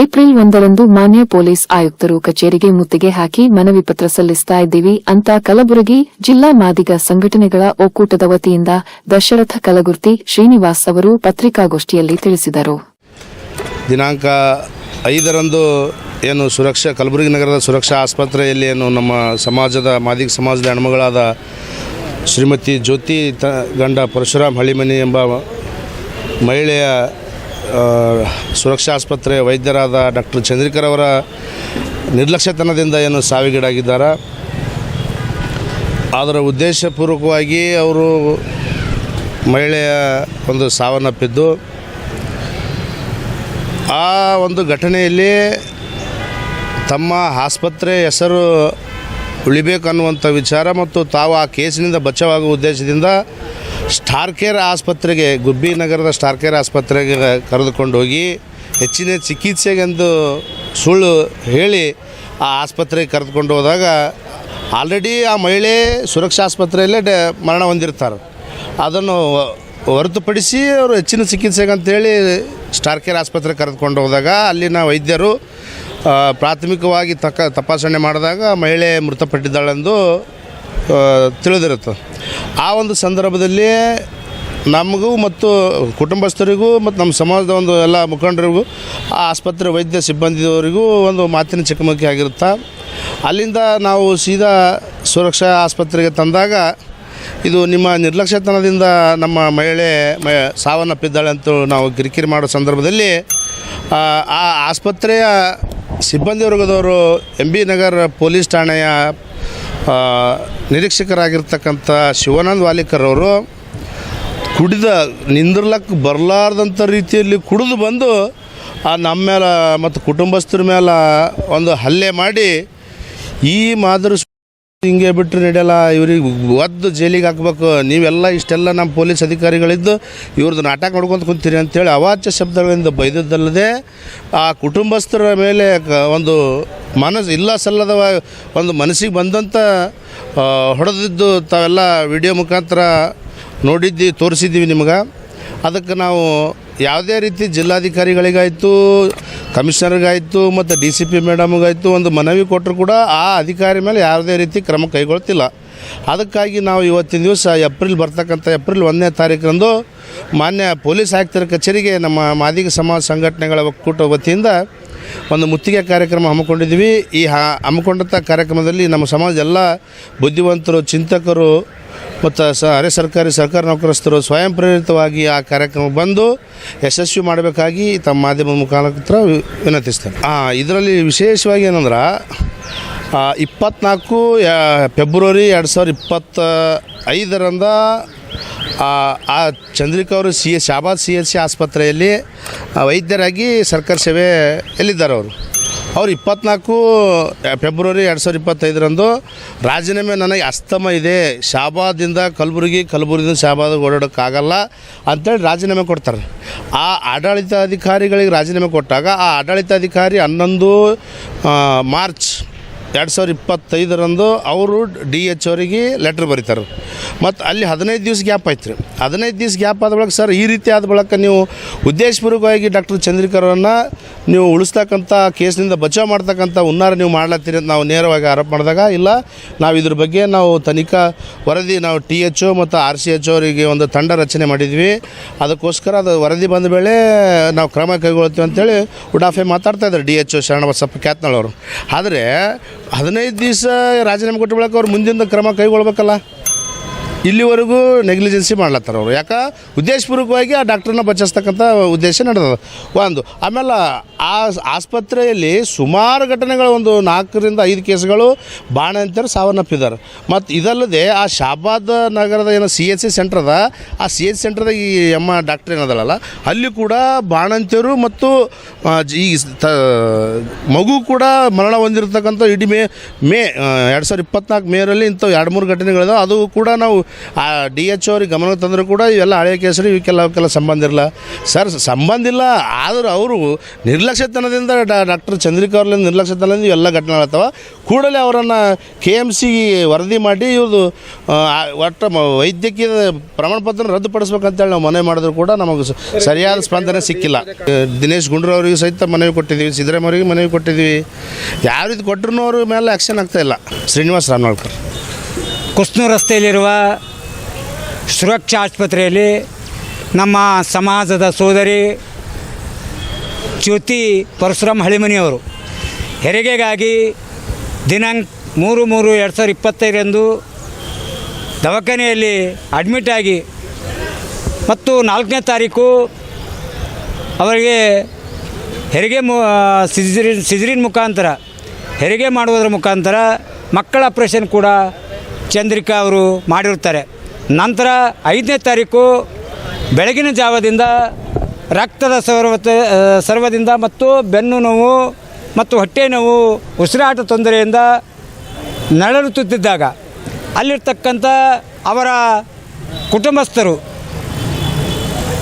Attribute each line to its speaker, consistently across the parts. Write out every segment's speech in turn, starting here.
Speaker 1: April ಒಂದರಂದು ಮಾನ್ಯ police ಆಯುಕ್ತರು ಕಚೇರಿಗೆ ಮುತ್ತಿಗೆ ಹಾಕಿ ಮನವಿ ಪತ್ರ ಸಲ್ಲಿಸ್ತಾ ಇದ್ದೀವಿ ಅಂತ ಕಲಬುರಗಿ ಜಿಲ್ಲಾ ಮಾದಿಗ ಸಂಘಟನೆಗಳ ಒಕ್ಕೂಟದ ವತಿಯಿಂದ ದಶರಥ ಕಲಗುರ್ತಿ ಶ್ರೀನಿವಾಸ್ ಅವರು ಪತ್ರಿಕಾಗೋಷ್ಠಿಯಲ್ಲಿ ತಿಳಿಸಿದರು.
Speaker 2: ದಿನಾಂಕ ಐದರಂದು ಏನು ಸುರಕ್ಷಾ ಕಲಬುರಗಿ ನಗರದ ಸುರಕ್ಷಾ ಆಸ್ಪತ್ರೆಯಲ್ಲಿ ಏನು ನಮ್ಮ ಸಮಾಜದ ಮಾದಿಗ ಸಮಾಜದ ಹೆಣ್ಮಗಳಾದ ಶ್ರೀಮತಿ ಜ್ಯೋತಿ ಗಂಡ ಪರಶುರಾಮ್ ಹಳಿಮನಿ ಎಂಬ ಮಹಿಳೆಯ ಸುರಕ್ಷಾ ಆಸ್ಪತ್ರೆ ವೈದ್ಯರಾದ ಡಾಕ್ಟರ್ ಚಂದ್ರಿಕರ್ ಅವರ ನಿರ್ಲಕ್ಷ್ಯತನದಿಂದ ಏನು ಸಾವಿಗೀಡಾಗಿದ್ದಾರೆ? ಅದರ ಉದ್ದೇಶಪೂರ್ವಕವಾಗಿ ಅವರು ಮಹಿಳೆಯ ಒಂದು ಸಾವನ್ನಪ್ಪಿದ್ದು. ಆ ಒಂದು ಘಟನೆಯಲ್ಲಿ ತಮ್ಮ ಆಸ್ಪತ್ರೆ ಹೆಸರು ಉಳಿಬೇಕನ್ನುವಂಥ ವಿಚಾರ ಮತ್ತು ತಾವು ಆ ಕೇಸಿನಿಂದ ಬಚಾವಾಗುವ ಉದ್ದೇಶದಿಂದ ಸ್ಟಾರ್ ಕೇರ್ ಆಸ್ಪತ್ರೆಗೆ, ಗುಬ್ಬಿ ನಗರದ ಸ್ಟಾರ್ ಕೇರ್ ಆಸ್ಪತ್ರೆಗೆ ಕರೆದುಕೊಂಡು ಹೋಗಿ ಹೆಚ್ಚಿನ ಚಿಕಿತ್ಸೆಗೆಂದು ಸುಳ್ಳು ಹೇಳಿ ಆ ಆಸ್ಪತ್ರೆಗೆ ಕರೆದುಕೊಂಡು ಹೋದಾಗ ಆಲ್ರೆಡಿ ಆ ಮಹಿಳೆ ಸುರಕ್ಷಾ ಆಸ್ಪತ್ರೆಯಲ್ಲೇ ಡ, ಮರಣ ಹೊಂದಿರ್ತಾರೆ. ಅದನ್ನು ಹೊರತುಪಡಿಸಿ ಅವರು ಹೆಚ್ಚಿನ ಚಿಕಿತ್ಸೆಗೆ ಅಂತೇಳಿ ಸ್ಟಾರ್ ಕೇರ್ ಆಸ್ಪತ್ರೆ ಕರೆದುಕೊಂಡು ಹೋದಾಗ ಅಲ್ಲಿನ ವೈದ್ಯರು ಪ್ರಾಥಮಿಕವಾಗಿ ತಕ್ಕ ತಪಾಸಣೆ ಮಾಡಿದಾಗ ಮಹಿಳೆ ಮೃತಪಟ್ಟಿದ್ದಾಳೆಂದು ತಿಳಿದಿರುತ್ತೆ ಆ ಒಂದು ಸಂದರ್ಭದಲ್ಲಿ ನಮಗೂ ಮತ್ತು ಕುಟುಂಬಸ್ಥರಿಗೂ ಮತ್ತು ನಮ್ಮ ಸಮಾಜದ ಒಂದು ಎಲ್ಲ ಮುಖಂಡರಿಗೂ, ಆ ಆಸ್ಪತ್ರೆ ವೈದ್ಯ ಸಿಬ್ಬಂದಿಯವರಿಗೂ ಒಂದು ಮಾತಿನ ಚಕಮಕಿ ಆಗಿರುತ್ತೆ. ಅಲ್ಲಿಂದ ನಾವು ಸೀದಾ ಸುರಕ್ಷಾ ಆಸ್ಪತ್ರೆಗೆ ತಂದಾಗ ಇದು ನಿಮ್ಮ ನಿರ್ಲಕ್ಷ್ಯತನದಿಂದ ನಮ್ಮ ಮಹಿಳೆ ಮ ಸಾವನ್ನಪ್ಪಿದ್ದಾಳೆ ಅಂತ ನಾವು ಕಿರಿಕಿರಿ ಮಾಡೋ ಸಂದರ್ಭದಲ್ಲಿ, ಆ ಆಸ್ಪತ್ರೆಯ ಸಿಬ್ಬಂದಿ ವರ್ಗದವರು ಎಂ ಬಿ ನಗರ ಪೊಲೀಸ್ ಠಾಣೆಯ ನಿರೀಕ್ಷಕರಾಗಿರ್ತಕ್ಕಂಥ ಶಿವಾನಂದ್ ವಾಲಿಕರ್ ಅವರು ಕುಡಿದ ನಿಂದಿರ್ಲಕ್ಕೆ ಬರಲಾರ್ದಂಥ ರೀತಿಯಲ್ಲಿ ಕುಡಿದು ಬಂದು ಆ ನಮ್ಮ ಮೇಲೆ ಮತ್ತು ಕುಟುಂಬಸ್ಥರ ಮೇಲೆ ಒಂದು ಹಲ್ಲೆ ಮಾಡಿ ಈ ಮಾದರಿ ಹಿಂಗೆ ಬಿಟ್ಟರೆ ನಡೆಯಲ್ಲ, ಇವ್ರಿಗೆ ಒದ್ದು ಜೈಲಿಗೆ ಹಾಕ್ಬೇಕು. ನೀವೆಲ್ಲ ಇಷ್ಟೆಲ್ಲ ನಮ್ಮ ಪೊಲೀಸ್ ಅಧಿಕಾರಿಗಳಿದ್ದು, ಇವ್ರದ್ದು ನಾಟಕ ನೋಡ್ಕೊಂತ ಕುಂತೀರಿ ಅಂತೇಳಿ ಅವಾಚ್ಯ ಶಬ್ದಗಳಿಂದ ಬೈದದ್ದಲ್ಲದೆ, ಆ ಕುಟುಂಬಸ್ಥರ ಮೇಲೆ ಒಂದು ಮನಸ್ಸು ಇಲ್ಲ ಸಲ್ಲದ ಒಂದು ಮನಸ್ಸಿಗೆ ಬಂದಂಥ ಹೊಡೆದಿದ್ದು ತಾವೆಲ್ಲ ವಿಡಿಯೋ ಮುಖಾಂತರ ನೋಡಿದ್ದು, ತೋರಿಸಿದ್ದೀವಿ ನಿಮ್ಗೆ. ಅದಕ್ಕೆ ನಾವು ಯಾವುದೇ ರೀತಿ ಜಿಲ್ಲಾಧಿಕಾರಿಗಳಿಗಾಯಿತು ಕಮಿಷನರ್ಗಾಯಿತು ಮತ್ತು ಡಿ ಸಿ ಪಿ ಮೇಡಮ್ಗಾಯಿತು ಒಂದು ಮನವಿ ಕೊಟ್ಟರು ಕೂಡ ಆ ಅಧಿಕಾರಿ ಮೇಲೆ ಯಾವುದೇ ರೀತಿ ಕ್ರಮ ಕೈಗೊಳ್ತಿಲ್ಲ. ಅದಕ್ಕಾಗಿ ನಾವು ಇವತ್ತಿನ ದಿವಸ ಏಪ್ರಿಲ್ ಬರ್ತಕ್ಕಂಥ ಏಪ್ರಿಲ್ ಒಂದನೇ ತಾರೀಕರಂದು ಮಾನ್ಯ ಪೊಲೀಸ್ ಆಯುಕ್ತರ ಕಚೇರಿಗೆ ನಮ್ಮ ಮಾದಿಗ ಸಮಾಜ ಸಂಘಟನೆಗಳ ಒಕ್ಕೂಟ ವತಿಯಿಂದ ಒಂದು ಮುತ್ತಿಗೆ ಕಾರ್ಯಕ್ರಮ ಹಮ್ಮಿಕೊಂಡಿದ್ವಿ ಈ ಹಮ್ಮಿಕೊಂಡಂಥ ಕಾರ್ಯಕ್ರಮದಲ್ಲಿ ನಮ್ಮ ಸಮಾಜ ಎಲ್ಲ ಬುದ್ಧಿವಂತರು, ಚಿಂತಕರು ಮತ್ತು ಸ ಅರೆ ಸರ್ಕಾರಿ ಸರ್ಕಾರಿ ನೌಕರಸ್ಥರು ಸ್ವಯಂ ಪ್ರೇರಿತವಾಗಿ ಆ ಕಾರ್ಯಕ್ರಮ ಬಂದು ಯಶಸ್ವಿ ಮಾಡಬೇಕಾಗಿ ತಮ್ಮ ಮಾಧ್ಯಮದ ಮುಖಾಂತರ ವಿನಂತಿಸ್ತೇನೆ. ಇದರಲ್ಲಿ ವಿಶೇಷವಾಗಿ ಏನಂದ್ರೆ ಇಪ್ಪತ್ನಾಲ್ಕು ಫೆಬ್ರವರಿ ಎರಡು ಸಾವಿರದ ಇಪ್ಪತ್ತ ಐದರಿಂದ ಆ ಆ ಚಂದ್ರಿಕಾ ಅವರು C S, Shahabad C S C ಆಸ್ಪತ್ರೆಯಲ್ಲಿ ವೈದ್ಯರಾಗಿ ಸರ್ಕಾರಿ ಸೇವೆ ಎಲ್ಲಿದ್ದಾರೆ ಅವರು? ಅವ್ರು ಇಪ್ಪತ್ನಾಲ್ಕು ಫೆಬ್ರವರಿ ಎರಡು ಸಾವಿರದ ಇಪ್ಪತ್ತೈದರಂದು ರಾಜೀನಾಮೆ ನನಗೆ ಅಸ್ತಮ ಇದೆ. ಶಾಬಾದಿಂದ ಕಲಬುರಗಿ, ಕಲಬುರಗಿಯಿಂದ ಶಾಬಾದ ಓಡಾಡೋಕ್ಕಾಗಲ್ಲ ಅಂತೇಳಿ ರಾಜೀನಾಮೆ ಕೊಡ್ತಾರೆ. ಆ ಆಡಳಿತಾಧಿಕಾರಿಗಳಿಗೆ ರಾಜೀನಾಮೆ ಕೊಟ್ಟಾಗ ಆ ಆಡಳಿತಾಧಿಕಾರಿ ಹನ್ನೊಂದು ಮಾರ್ಚ್ ಎರಡು ಸಾವಿರದ ಇಪ್ಪತ್ತೈದರಂದು ಅವರು ಡಿ ಎಚ್ ಅವರಿಗೆ ಲೆಟ್ರ್ ಬರೀತಾರೆ. ಮತ್ತು ಅಲ್ಲಿ ಹದಿನೈದು ದಿವ್ಸ ಗ್ಯಾಪ್ ಆಯ್ತು ರೀ ಹದಿನೈದು ದಿವಸ ಗ್ಯಾಪ್ ಆದ ಬಳಿಕ ಸರ್ ಈ ರೀತಿ ಆದ ಬಳಿಕ ನೀವು ಉದ್ದೇಶಪೂರ್ವಕವಾಗಿ ಡಾಕ್ಟರ್ ಚಂದ್ರಿಕರನ್ನು ನೀವು ಉಳಿಸ್ತಕ್ಕಂಥ ಕೇಸ್ನಿಂದ ಬಚಾವ್ ಮಾಡ್ತಕ್ಕಂಥ ಹುನ್ನಾರ ನೀವು ಮಾಡ್ಲತ್ತೀರಿ ಅಂತ ನಾವು ನೇರವಾಗಿ ಆರೋಪ ಮಾಡಿದಾಗ, ಇಲ್ಲ, ನಾವು ಇದ್ರ ಬಗ್ಗೆ ನಾವು ತನಿಖಾ ವರದಿ, ನಾವು ಟಿ ಎಚ್ ಮತ್ತು ಆರ್ ಸಿ ಎಚ್ ಅವರಿಗೆ ಒಂದು ತಂಡ ರಚನೆ ಮಾಡಿದ್ವಿ. ಅದಕ್ಕೋಸ್ಕರ ಅದು ವರದಿ ಬಂದ ವೇಳೆ ನಾವು ಕ್ರಮ ಕೈಗೊಳ್ತೀವಿ ಅಂತೇಳಿ ಉಡಾಫೆ ಮಾತಾಡ್ತಾ ಇದ್ದಾರೆ D H O Sharanabasappa Kyatnal ಅವರು. ಆದರೆ, ಹದಿನೈದು ದಿವಸ ರಾಜೀನಾಮೆ ಕೊಟ್ಟ ಬಳಿಕ ಅವ್ರು ಮುಂದಿನ ಕ್ರಮ ಕೈಗೊಳ್ಬೇಕಲ್ಲ? ಇಲ್ಲಿವರೆಗೂ ನೆಗ್ಲಿಜೆನ್ಸಿ ಮಾಡ್ಲತ್ತಾರ ಅವರು. ಯಾಕೆ? ಉದ್ದೇಶಪೂರ್ವಕವಾಗಿ ಆ ಡಾಕ್ಟ್ರನ್ನ ಬಚ್ಚಿಸ್ತಕ್ಕಂಥ ಉದ್ದೇಶ ನಡೆದದ. ಒಂದು, ಆಮೇಲೆ ಆ ಆಸ್ಪತ್ರೆಯಲ್ಲಿ ಸುಮಾರು ಘಟನೆಗಳು ಒಂದು ನಾಲ್ಕರಿಂದ ಐದು ಕೇಸ್ಗಳು ಬಾಣಂತಿಯರು ಸಾವನ್ನಪ್ಪಿದ್ದಾರೆ. ಮತ್ತು ಇದಲ್ಲದೆ ಆ ಶಾಬಾದ್ ನಗರದ ಏನೋ ಸಿ ಎಚ್ ಸಿ ಸೆಂಟ್ರ್ ಅದ ಆ ಸಿ ಎಚ್ ಸೆಂಟ್ರದಾಗ ಈ ಎಮ್ಮ ಡಾಕ್ಟ್ರ್ ಏನದಲ್ಲ ಅಲ್ಲಿ ಕೂಡ ಬಾಣಂತಿಯರು ಮತ್ತು ಈ ತ, ಮಗು ಕೂಡ ಮರಣ ಹೊಂದಿರತಕ್ಕಂಥ ಇಡೀ ಮೇ ಮೇ ಎರಡು ಸಾವಿರದ ಇಪ್ಪತ್ನಾಲ್ಕು ಮೇರಲ್ಲಿ ಇಂಥವು ಎರಡು ಮೂರು ಘಟನೆಗಳಿದಾವೆ. ಅದು ಕೂಡ ನಾವು ಆ ಡಿ ಎಚ್ ಅವ್ರಿಗೆ ಗಮನಕ್ಕೆ ತಂದರೂ ಕೂಡ ಇವೆಲ್ಲ ಹಳೆಯ ಕೇಸರಿ, ಇವಕ್ಕೆಲ್ಲ ಅವಕ್ಕೆಲ್ಲ ಸಂಬಂಧ ಇರಲ್ಲ ಸರ್, ಸಂಬಂಧ ಇಲ್ಲ, ಆದರೂ ಅವರು ನಿರ್ಲಕ್ಷ್ಯತನದಿಂದ ಡಾಕ್ಟರ್ ಚಂದ್ರಿಕಾ ಅವ್ರಲ್ಲಿ ನಿರ್ಲಕ್ಷ್ಯತನದಿಂದ ಇವೆಲ್ಲ ಘಟನೆ ಆಗ್ತವೆ ಕೂಡಲೇ ಅವರನ್ನು ಕೆ ಎಂ ಸಿ ವರದಿ ಮಾಡಿ ಇವ್ರದ್ದು ಒಟ್ಟು ವೈದ್ಯಕೀಯ ಪ್ರಮಾಣ ಪತ್ರ ರದ್ದುಪಡಿಸ್ಬೇಕಂತೇಳಿ ನಾವು ಮನವಿ ಮಾಡಿದ್ರು ಕೂಡ ನಮಗೆ ಸರಿಯಾದ ಸ್ಪಂದನೆ ಸಿಕ್ಕಿಲ್ಲ. ದಿನೇಶ್ ಗುಂಡ್ರವರಿಗೆ ಸಹಿತ ಮನವಿ ಕೊಟ್ಟಿದ್ದೀವಿ, ಸಿದ್ದರಾಮಯ್ಯವರಿಗೆ ಮನವಿ ಕೊಟ್ಟಿದ್ದೀವಿ. ಯಾವ ರೀತಿ ಕೊಟ್ಟರು ಅವ್ರ ಮೇಲೆ ಆ್ಯಕ್ಷನ್ ಇಲ್ಲ. ಶ್ರೀನಿವಾಸ್ ರಾಮನಾಳ್ಕರ್.
Speaker 3: ಕುಸ್ನೂರು ರಸ್ತೆಯಲ್ಲಿರುವ ಸುರಕ್ಷಾ ಆಸ್ಪತ್ರೆಯಲ್ಲಿ ನಮ್ಮ ಸಮಾಜದ ಸೋದರಿ ಜ್ಯೋತಿ ಪರಶುರಾಮ್ ಹಳಿಮನಿಯವರು. ಹೆರಿಗೆಗಾಗಿ ದಿನಾಂಕ ಮೂರು ಮೂರು ಎರಡು ಸಾವಿರದ ಇಪ್ಪತ್ತೈದರಂದು ದವಾಖಾನೆಯಲ್ಲಿ ಅಡ್ಮಿಟ್ ಆಗಿ ಮತ್ತು ನಾಲ್ಕನೇ ತಾರೀಕು ಅವರಿಗೆ ಹೆರಿಗೆ ಮು ಸಿಜರಿನ್ ಸಿಜರಿನ್ ಮುಖಾಂತರ, ಹೆರಿಗೆ ಮಾಡುವುದರ ಮುಖಾಂತರ ಮಕ್ಕಳ ಆಪ್ರೇಷನ್ ಕೂಡ ಚಂದ್ರಿಕಾ ಅವರು ಮಾಡಿರುತ್ತಾರೆ. ನಂತರ ಐದನೇ ತಾರೀಕು ಬೆಳಗಿನ ಜಾವದಿಂದ ರಕ್ತದ ಸರ್ವತ ಸರ್ವದಿಂದ ಮತ್ತು ಬೆನ್ನು ನೋವು ಮತ್ತು ಹೊಟ್ಟೆ ನೋವು, ಉಸಿರಾಟ ತೊಂದರೆಯಿಂದ ನರಳುತ್ತಿದ್ದಾಗ ಅಲ್ಲಿರ್ತಕ್ಕಂಥ ಅವರ ಕುಟುಂಬಸ್ಥರು,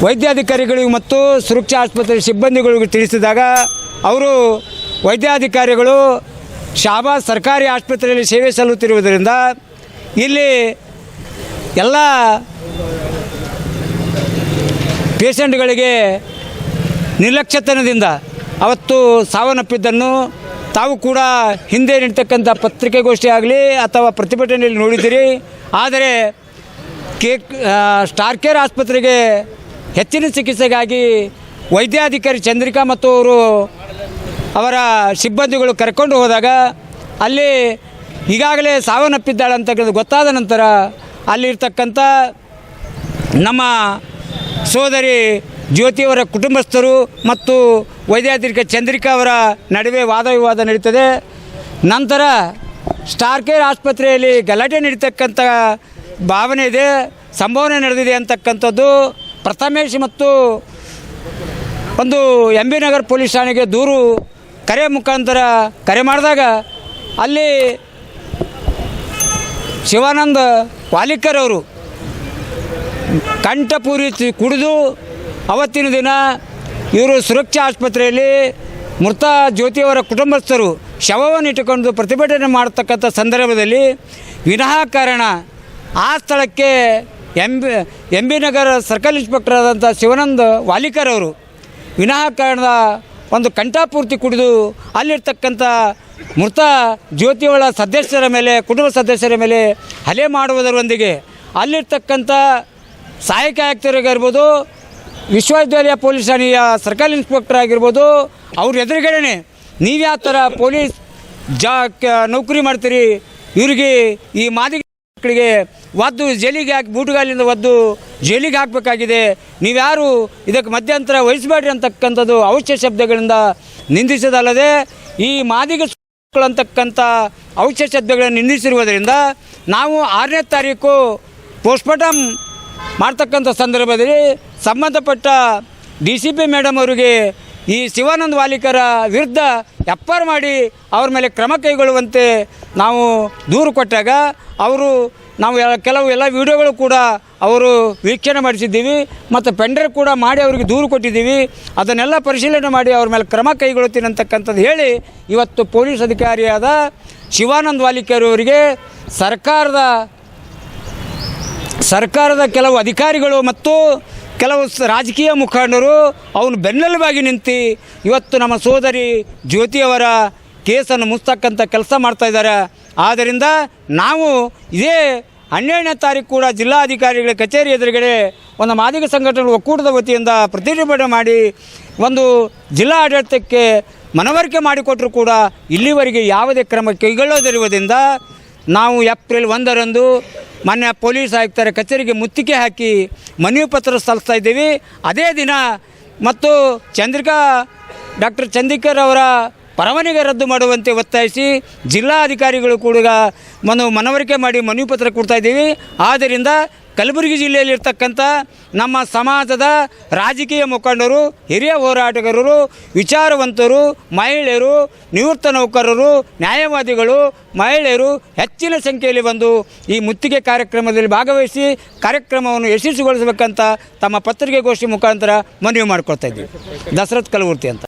Speaker 3: ವೈದ್ಯಾಧಿಕಾರಿಗಳಿಗೆ ಮತ್ತು ಸುರಕ್ಷಾ ಆಸ್ಪತ್ರೆ ಸಿಬ್ಬಂದಿಗಳಿಗೂ ತಿಳಿಸಿದಾಗ ಅವರು ವೈದ್ಯಾಧಿಕಾರಿಗಳು ಶಾಬಾ ಸರ್ಕಾರಿ ಆಸ್ಪತ್ರೆಯಲ್ಲಿ ಸೇವೆ ಸಲ್ಲುತ್ತಿರುವುದರಿಂದ ಇಲ್ಲಿ ಎಲ್ಲ ಪೇಷಂಟ್ಗಳಿಗೆ ನಿರ್ಲಕ್ಷ್ಯತನದಿಂದ ಅವತ್ತು ಸಾವನ್ನಪ್ಪಿದ್ದನ್ನು ತಾವು ಕೂಡ ಹಿಂದೆ ನಿಂತಕ್ಕಂಥ ಪತ್ರಿಕೆಗೋಷ್ಠಿ ಆಗಲಿ ಅಥವಾ ಪ್ರತಿಭಟನೆಯಲ್ಲಿ ನೋಡಿದ್ದೀರಿ. ಆದರೆ ಕೆ ಸ್ಟಾರ್ ಕೇರ್ ಆಸ್ಪತ್ರೆಗೆ ಹೆಚ್ಚಿನ ಚಿಕಿತ್ಸೆಗಾಗಿ ವೈದ್ಯಾಧಿಕಾರಿ ಚಂದ್ರಿಕಾ ಮತ್ತು ಅವರು ಅವರ ಸಿಬ್ಬಂದಿಗಳು ಕರ್ಕೊಂಡು ಹೋದಾಗ ಅಲ್ಲಿ ಈಗಾಗಲೇ ಸಾವನ್ನಪ್ಪಿದ್ದಾಳೆ ಅಂತಕ್ಕಂಥ ಗೊತ್ತಾದ ನಂತರ ಅಲ್ಲಿರ್ತಕ್ಕಂಥ ನಮ್ಮ ಸೋದರಿ ಜ್ಯೋತಿಯವರ ಕುಟುಂಬಸ್ಥರು ಮತ್ತು ವೈದ್ಯಾಧಿಕಾರಿ ಚಂದ್ರಿಕಾ ಅವರ ನಡುವೆ ವಾದ ವಿವಾದ ನಡೀತದೆ. ನಂತರ ಸ್ಟಾರ್ ಕೇರ್ ಆಸ್ಪತ್ರೆಯಲ್ಲಿ ಗಲಾಟೆ ನಡೀತಕ್ಕಂಥ ಭಾವನೆ ಇದೆ, ಸಂಭಾವನೆ ನಡೆದಿದೆ ಅಂತಕ್ಕಂಥದ್ದು. ಪ್ರಥಮೇಶ್ ಮತ್ತು ಒಂದು ಎಂ ಬಿ ನಗರ್ ಪೊಲೀಸ್ ಠಾಣೆಗೆ ದೂರು ಕರೆ ಮುಖಾಂತರ ಕರೆ ಮಾಡಿದಾಗ ಅಲ್ಲಿ ಶಿವಾನಂದ ವಾಲಿಕರ್ ಅವರು ಕಂಠಪೂರಿ ಕುಡಿದು ಅವತ್ತಿನ ದಿನ ಇವರು ಸುರಕ್ಷಾ ಆಸ್ಪತ್ರೆಯಲ್ಲಿ ಮೃತ ಜ್ಯೋತಿಯವರ ಕುಟುಂಬಸ್ಥರು ಶವವನ್ನು ಇಟ್ಟುಕೊಂಡು ಪ್ರತಿಭಟನೆ ಮಾಡತಕ್ಕಂಥ ಸಂದರ್ಭದಲ್ಲಿ ವಿನಾಕಾರಣ ಆ ಸ್ಥಳಕ್ಕೆ M B M B Nagar circle inspector ಆದಂಥ ಶಿವಾನಂದ ವಾಲಿಕರ್ ಅವರು ವಿನಾಕಾರಣದ ಒಂದು ಕಂಠಪೂರ್ತಿ ಕುಡಿದು ಅಲ್ಲಿರ್ತಕ್ಕಂಥ ಮೃತ ಜ್ಯೋತಿಯವಳ ಸದಸ್ಯರ ಮೇಲೆ, ಕುಟುಂಬ ಸದಸ್ಯರ ಮೇಲೆ ಹಲೆ ಮಾಡುವುದರೊಂದಿಗೆ ಅಲ್ಲಿರ್ತಕ್ಕಂಥ ಸಹಾಯಕ ಆಯುಕ್ತರಿಗಿರ್ಬೋದು ವಿಶ್ವವಿದ್ಯಾಲಯ ಪೊಲೀಸ್ ಠಾಣೆಯ ಸರ್ಕಲ್ ಇನ್ಸ್ಪೆಕ್ಟರ್ ಆಗಿರ್ಬೋದು, ಅವ್ರ ಎದುರುಗಡೆನೆ ನೀವು ಥರ ಪೊಲೀಸ್ ಜಾ ನೌಕರಿ ಮಾಡ್ತೀರಿ, ಇವರಿಗೆ ಈ ಮಾದಿಗೆ ಮಕ್ಕಳಿಗೆ ಒದ್ದು ಜೈಲಿಗೆ ಹಾಕಿ, ಬೂಟುಗಾಲಿಂದ ಒದ್ದು ಜೈಲಿಗೆ ಹಾಕಬೇಕಾಗಿದೆ ನೀವ್ಯಾರು ಇದಕ್ಕೆ ಮಧ್ಯಂತರ ವಹಿಸಬೇಡ್ರಿ ಅಂತಕ್ಕಂಥದ್ದು ಅವಶ್ಯ ಶಬ್ದಗಳಿಂದ ನಿಂದಿಸೋದಲ್ಲದೆ ಈ ಮಾದಿಗ ಅಂತಕ್ಕಂಥ ಶಬ್ದಗಳನ್ನು ನಿಂದಿಸಿರುವುದರಿಂದ ನಾವು ಆರನೇ ತಾರೀಕು ಪೋಸ್ಟ್ಮಾರ್ಟಮ್ ಮಾಡ್ತಕ್ಕಂಥ ಸಂದರ್ಭದಲ್ಲಿ ಸಂಬಂಧಪಟ್ಟ ಡಿ ಸಿ ಪಿ ಮೇಡಮ್ ಅವರಿಗೆ ಈ ಶಿವಾನಂದ ವಾಲಿಕರ ವಿರುದ್ಧ ಎಫ್ ಮಾಡಿ ಅವ್ರ ಮೇಲೆ ಕ್ರಮ ಕೈಗೊಳ್ಳುವಂತೆ ನಾವು ದೂರು ಕೊಟ್ಟಾಗ ಅವರು ನಾವು ಕೆಲವು ಎಲ್ಲ ವಿಡಿಯೋಗಳು ಕೂಡ ಅವರು ವೀಕ್ಷಣೆ ಮಾಡಿಸಿದ್ದೀವಿ ಮತ್ತು ಪೆಂಡರ್ ಕೂಡ ಮಾಡಿ ಅವರಿಗೆ ದೂರು ಕೊಟ್ಟಿದ್ದೀವಿ. ಅದನ್ನೆಲ್ಲ ಪರಿಶೀಲನೆ ಮಾಡಿ ಅವ್ರ ಮೇಲೆ ಕ್ರಮ ಕೈಗೊಳ್ಳುತ್ತೀನಿ ಅಂತಕ್ಕಂಥದ್ದು ಹೇಳಿ ಇವತ್ತು ಪೊಲೀಸ್ ಅಧಿಕಾರಿಯಾದ ಶಿವಾನಂದ ವಾಲಿಕರ್ ಅವರಿಗೆ ಸರ್ಕಾರದ ಸರ್ಕಾರದ ಕೆಲವು ಅಧಿಕಾರಿಗಳು ಮತ್ತು ಕೆಲವು ರಾಜಕೀಯ ಮುಖಂಡರು ಅವನು ಬೆನ್ನೆಲುಬಾಗಿ ನಿಂತು ಇವತ್ತು ನಮ್ಮ ಸೋದರಿ ಜ್ಯೋತಿಯವರ ಕೇಸನ್ನು ಮುಚ್ಚತಕ್ಕಂಥ ಕೆಲಸ ಮಾಡ್ತಾ ಇದ್ದಾರೆ. ಆದ್ದರಿಂದ ನಾವು ಇದೇ ಹನ್ನೆರಡನೇ ತಾರೀಕು ಕೂಡ ಜಿಲ್ಲಾಧಿಕಾರಿಗಳ ಕಚೇರಿ ಎದುರುಗಡೆ ಒಂದು ಮಾದಿಗ ಸಂಘಟನೆಗಳ ಒಕ್ಕೂಟದ ವತಿಯಿಂದ ಪ್ರತಿಭಟನೆ ಮಾಡಿ ಒಂದು ಜಿಲ್ಲಾ ಆಡಳಿತಕ್ಕೆ ಮನವರಿಕೆ ಮಾಡಿಕೊಟ್ಟರು ಕೂಡ ಇಲ್ಲಿವರೆಗೆ ಯಾವುದೇ ಕ್ರಮ ಕೈಗೊಳ್ಳೋದಿರುವುದರಿಂದ ನಾವು ಏಪ್ರಿಲ್ ಒಂದರಂದು ಮೊನ್ನೆ ಪೊಲೀಸ್ ಆಯುಕ್ತರ ಕಚೇರಿಗೆ ಮುತ್ತಿಗೆ ಹಾಕಿ ಮನವಿ ಪತ್ರ ಸಲ್ಲಿಸ್ತಾ ಇದ್ದೀವಿ. ಅದೇ ದಿನ ಮತ್ತು ಚಂದ್ರಿಕಾ ಡಾಕ್ಟರ್ ಚಂದ್ರಿಕರ್ ಅವರ ಪರವಾನಗಿ ರದ್ದು ಮಾಡುವಂತೆ ಒತ್ತಾಯಿಸಿ ಜಿಲ್ಲಾಧಿಕಾರಿಗಳು ಕೂಡ ಮನ ಮನವರಿಕೆ ಮಾಡಿ ಮನವಿ ಪತ್ರ ಕೊಡ್ತಾ ಇದ್ದೀವಿ. ಆದ್ದರಿಂದ ಕಲಬುರಗಿ ಜಿಲ್ಲೆಯಲ್ಲಿರ್ತಕ್ಕಂಥ ನಮ್ಮ ಸಮಾಜದ ರಾಜಕೀಯ ಮುಖಂಡರು, ಹಿರಿಯ ಹೋರಾಟಗಾರರು, ವಿಚಾರವಂತರು, ಮಹಿಳೆಯರು, ನಿವೃತ್ತ ನೌಕರರು, ನ್ಯಾಯವಾದಿಗಳು, ಮಹಿಳೆಯರು ಹೆಚ್ಚಿನ ಸಂಖ್ಯೆಯಲ್ಲಿ ಬಂದು ಈ ಮುತ್ತಿಗೆ ಕಾರ್ಯಕ್ರಮದಲ್ಲಿ ಭಾಗವಹಿಸಿ ಕಾರ್ಯಕ್ರಮವನ್ನು ಯಶಸ್ವಿಗೊಳಿಸಬೇಕಂತ ತಮ್ಮ ಪತ್ರಿಕೆಗೋಷ್ಠಿ ಮುಖಾಂತರ ಮನವಿ ಮಾಡ್ಕೊಳ್ತಾ ಇದ್ದೀವಿ. ದಸರತ್ ಕಲಬುರ್ತಿ ಅಂತ.